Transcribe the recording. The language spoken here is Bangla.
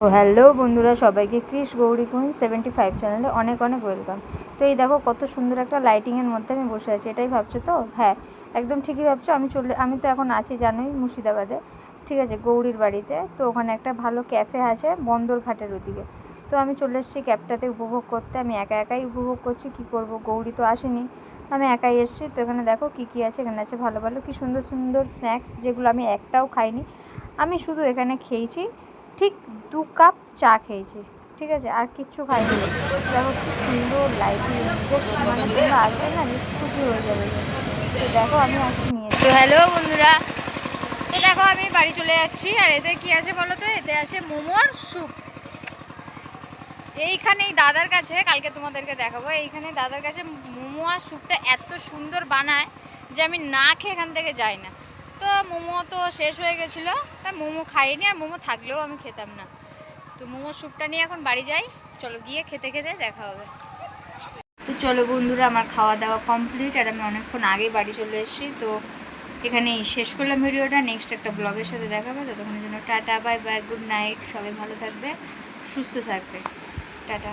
তো হ্যালো বন্ধুরা, সবাইকে Chris Gouri queen seventy five চ্যানেলে অনেক অনেক ওয়েলকাম তো এই দেখো কত সুন্দর একটা লাইটিংয়ের মধ্যে আমি বসে আছি, এটাই ভাবছ তো? হ্যাঁ একদম ঠিকই ভাবছ, আমি চলে, আমি তো এখন আছি জানোই মুর্শিদাবাদে, ঠিক আছে, গৌরীর বাড়িতে। তো ওখানে একটা ভালো ক্যাফে আছে বন্দরঘাটের ওদিকে। তো আমি চলে এসেছি ক্যাবটাতে উপভোগ করতে, আমি একা একাই উপভোগ করছি, কি করব? গৌরী তো আসেনি, আমি একাই এসেছি। তো এখানে দেখো কী কী আছে, এখানে আছে ভালো ভালো, কি সুন্দর সুন্দর স্ন্যাক্স যেগুলো আমি একটাও খাইনি। আমি শুধু এখানে খেয়েছি ঠিক দু কাপ চা খেয়েছি, ঠিক আছে? আর কিচ্ছু খাইনি। দেখো কি সুন্দর লাইটিং জাস্ট মানে তোমরা আসবে না জাস্ট খুশি হয়ে যাবে। তো দেখো আমি আর কি নিয়েছি। তো হ্যালো বন্ধুরা, তো দেখো আমি বাড়ি চলে যাচ্ছি, আর এতে কি আছে বলো তো? এতে আছে মোমোর স্যুপ এইখানে এই দাদার কাছে, কালকে তোমাদেরকে দেখাবো, এইখানে দাদার কাছে মোমো আর স্যুপটা এত সুন্দর বানায় যে আমি না খেয়ে এখান থেকে যাই না। তো মোমো তো শেষ হয়ে গেছিল। তা মোমো খাইনি আর মোমো থাকলেও আমি খেতাম না। তো মোমো স্যুপটা নিয়ে এখন বাড়ি যাই। চলো গিয়ে খেতে খেতে দেখা হবে। তো চলো বন্ধুরা, আমার খাওয়া দাওয়া কমপ্লিট আর আমি অনেকক্ষণ আগেই বাড়ি চলে এসেছি। তো এখানেই শেষ করলাম ভিডিওটা। নেক্সট একটা ব্লগের সাথে দেখাবে। ততক্ষণের জন্য tata, bye bye, good night. সবাই ভালো থাকবে, সুস্থ থাকবে। টাটা।